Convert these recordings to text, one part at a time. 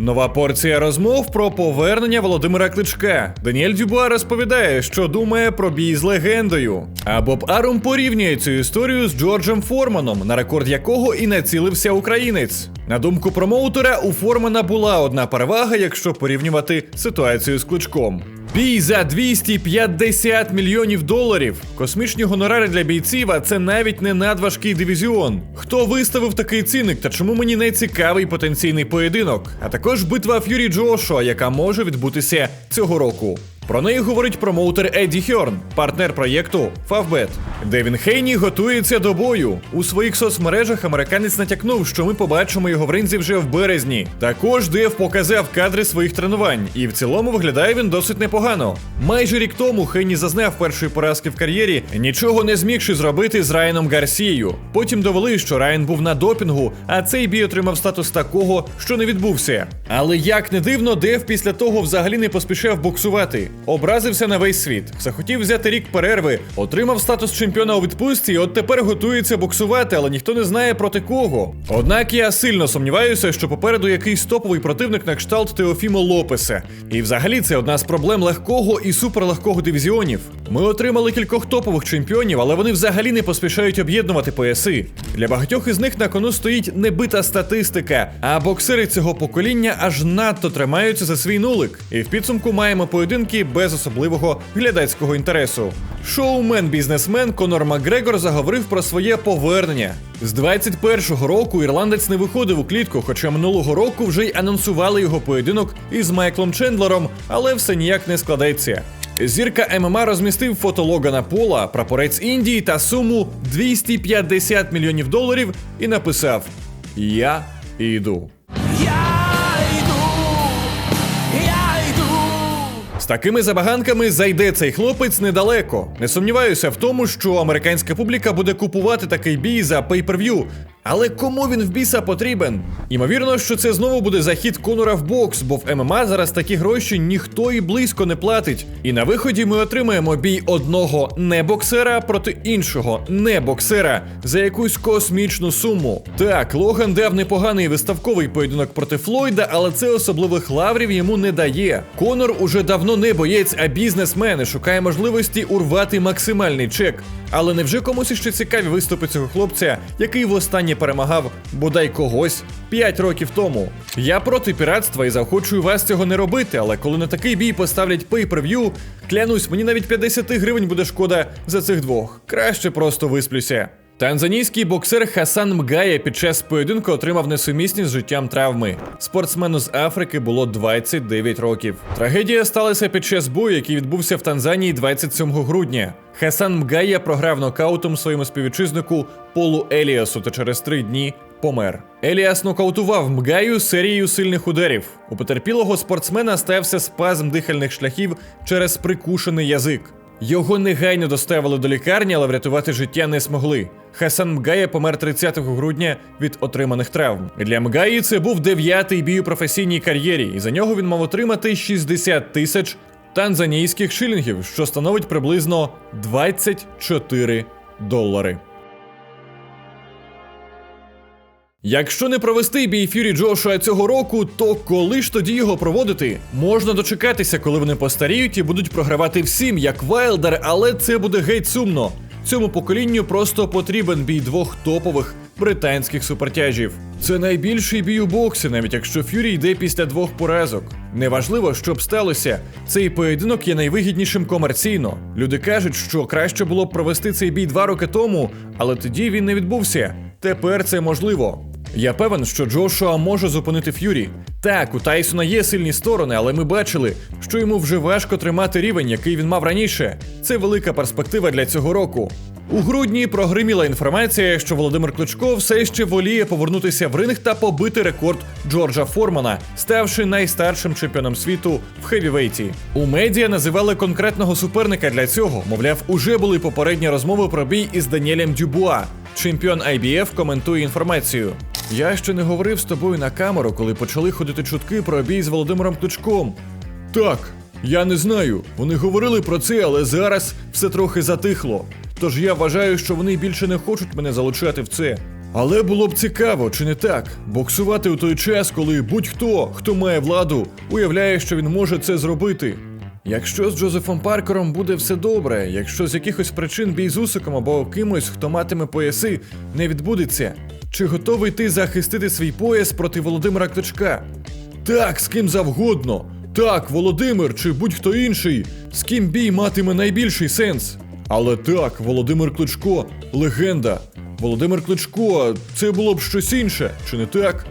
Нова порція розмов про повернення Володимира Кличка. Даніель Дюбуа розповідає, що думає про бій з легендою. А Боб Арум порівнює цю історію з Джорджем Форманом, на рекорд якого і націлився українець. На думку промоутера, у Формана була одна перевага, якщо порівнювати ситуацію з Кличком. Бій за 250 мільйонів доларів. Космічні гонорари для бійців, а це навіть не надважкий дивізіон. Хто виставив такий цінник та чому мені не цікавий потенційний поєдинок? А також битва Ф'юрі Джошуа, яка може відбутися цього року. Про неї говорить промоутер Едді Хьорн, партнер проєкту Favbet. Девін Хейні готується до бою. У своїх соцмережах американець натякнув, що ми побачимо його в ринзі вже в березні. Також Дев показав кадри своїх тренувань, і в цілому виглядає він досить непогано. Майже рік тому Хейні зазнав першої поразки в кар'єрі, нічого не змігши зробити з Райаном Гарсією. Потім довели, що Райан був на допінгу, а цей бій отримав статус такого, що не відбувся. Але як не дивно, Дев після того взагалі не поспішав боксувати. Образився на весь світ. Захотів взяти рік перерви, отримав статус чемпіона у відпустці, і от тепер готується боксувати, але ніхто не знає проти кого. Однак я сильно сумніваюся, що попереду якийсь топовий противник на кшталт Теофімо Лопеса. І взагалі це одна з проблем легкого і суперлегкого дивізіонів. Ми отримали кількох топових чемпіонів, але вони взагалі не поспішають об'єднувати пояси. Для багатьох із них на кону стоїть небита статистика, а боксери цього покоління аж надто тримаються за свій нулик. І в підсумку маємо поєдинки без особливого глядацького інтересу. Шоумен-бізнесмен Конор Макгрегор заговорив про своє повернення. З 21-го року ірландець не виходив у клітку, хоча минулого року вже й анонсували його поєдинок із Майклом Чендлером, але все ніяк не складеться. Зірка ММА розмістив фото Логана Пола, прапорець Індії та суму 250 мільйонів доларів і написав: Я йду. Такими забаганками зайде цей хлопець недалеко. Не сумніваюся в тому, що американська публіка буде купувати такий бій за pay-per-view. Але кому він в біса потрібен? Ймовірно, що це знову буде захід Конора в бокс, бо в ММА зараз такі гроші ніхто і близько не платить. І на виході ми отримаємо бій одного не-боксера проти іншого не-боксера за якусь космічну суму. Так, Логан дав непоганий виставковий поєдинок проти Флойда, але це особливих лаврів йому не дає. Конор уже давно не боєць, а бізнесмен і шукає можливості урвати максимальний чек. Але невже комусь іще цікаві виступи цього хлопця, який востаннє перемагав бодай когось 5 років тому? Я проти піратства і заохочую вас цього не робити, але коли на такий бій поставлять pay-per-view, клянусь, мені навіть 50 гривень буде шкода за цих двох. Краще просто висплюся. Танзанійський боксер Хасан Мгая під час поєдинку отримав несумісність з життям травми. Спортсмену з Африки було 29 років. Трагедія сталася під час бою, який відбувся в Танзанії 27 грудня. Хасан Мгая програв нокаутом своєму співвітчизнику Полу Еліасу та через три дні помер. Еліас нокаутував Мгаю серією сильних ударів. У потерпілого спортсмена стався спазм дихальних шляхів через прикушений язик. Його негайно доставили до лікарні, але врятувати життя не змогли. Хасан Мгая помер 30 грудня від отриманих травм. Для Мгаї це був дев'ятий бій у професійній кар'єрі, і за нього він мав отримати 60 тисяч танзанійських шилінгів, що становить приблизно 24 долари. Якщо не провести бій Фюрі Джошуа цього року, то коли ж тоді його проводити? Можна дочекатися, коли вони постаріють і будуть програвати всім, як Вайлдер, але це буде геть сумно. Цьому поколінню просто потрібен бій двох топових британських супертяжів. Це найбільший бій у боксі, навіть якщо Фюрі йде після двох поразок. Неважливо, що б сталося. Цей поєдинок є найвигіднішим комерційно. Люди кажуть, що краще було б провести цей бій два роки тому, але тоді він не відбувся. Тепер це можливо. Я певен, що Джошуа може зупинити Ф'юрі. Так, у Тайсона є сильні сторони, але ми бачили, що йому вже важко тримати рівень, який він мав раніше. Це велика перспектива для цього року. У грудні прогриміла інформація, що Володимир Кличко все ще воліє повернутися в ринг та побити рекорд Джорджа Формана, ставши найстаршим чемпіоном світу в хевівейті. У медіа називали конкретного суперника для цього. Мовляв, уже були попередні розмови про бій із Даніелем Дюбуа. Чемпіон IBF коментує інформацію. Я ще не говорив з тобою на камеру, коли почали ходити чутки про бій з Володимиром Кличком. Так, я не знаю. Вони говорили про це, але зараз все трохи затихло. Тож я вважаю, що вони більше не хочуть мене залучати в це. Але було б цікаво, чи не так? Боксувати у той час, коли будь-хто, хто має владу, уявляє, що він може це зробити. Якщо з Джозефом Паркером буде все добре, якщо з якихось причин бій з Усиком або кимось, хто матиме пояси, не відбудеться, чи готовий ти захистити свій пояс проти Володимира Кличка? Так, з ким завгодно. Так, Володимир чи будь-хто інший, з ким бій матиме найбільший сенс. Але так, Володимир Кличко легенда. Володимир Кличко, це було б щось інше, чи не так?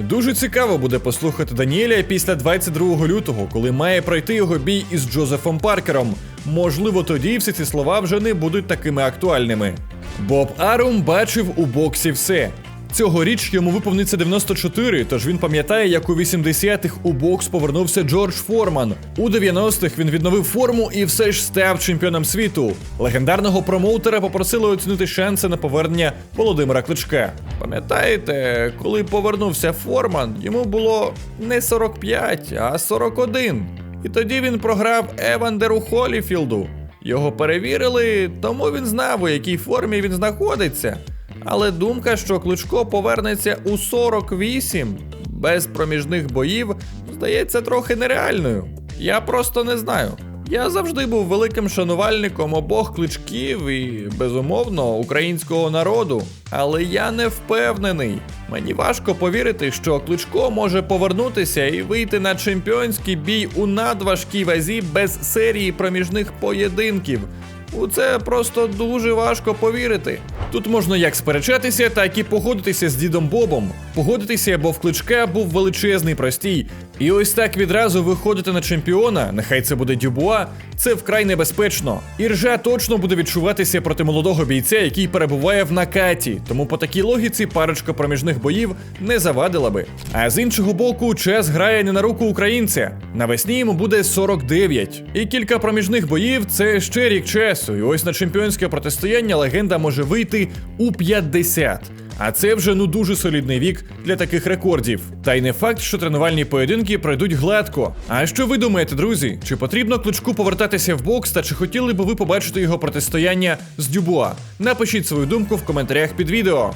Дуже цікаво буде послухати Даніеля після 22 лютого, коли має пройти його бій із Джозефом Паркером. Можливо, тоді всі ці слова вже не будуть такими актуальними. Боб Арум бачив у боксі все. Цьогоріч йому виповниться 94, тож він пам'ятає, як у 80-х у бокс повернувся Джордж Форман. У 90-х він відновив форму і все ж став чемпіоном світу. Легендарного промоутера попросили оцінити шанси на повернення Володимира Кличка. Пам'ятаєте, коли повернувся Форман, йому було не 45, а 41. І тоді він програв Евандеру Холіфілду. Його перевірили, тому він знав, у якій формі він знаходиться. Але думка, що Кличко повернеться у 48 без проміжних боїв, здається трохи нереальною. Я просто не знаю. Я завжди був великим шанувальником обох кличків і, безумовно, українського народу. Але я не впевнений. Мені важко повірити, що Кличко може повернутися і вийти на чемпіонський бій у надважкій вазі без серії проміжних поєдинків. У це просто дуже важко повірити. Тут можна як сперечатися, так і погодитися з дідом Бобом. Погодитися, бо в кличка був величезний простій. І ось так відразу виходити на чемпіона, нехай це буде Дюбуа, це вкрай небезпечно. І ржа точно буде відчуватися проти молодого бійця, який перебуває в накаті. Тому по такій логіці парочка проміжних боїв не завадила би. А з іншого боку, час грає не на руку українця. Навесні йому буде 49. І кілька проміжних боїв це ще рік часу. І ось на чемпіонське протистояння легенда може вийти у 50. А це вже ну дуже солідний вік для таких рекордів. Та й не факт, що тренувальні поєдинки пройдуть гладко. А що ви думаєте, друзі? Чи потрібно кличку повертатися в бокс та чи хотіли би ви побачити його протистояння з Дюбуа? Напишіть свою думку в коментарях під відео.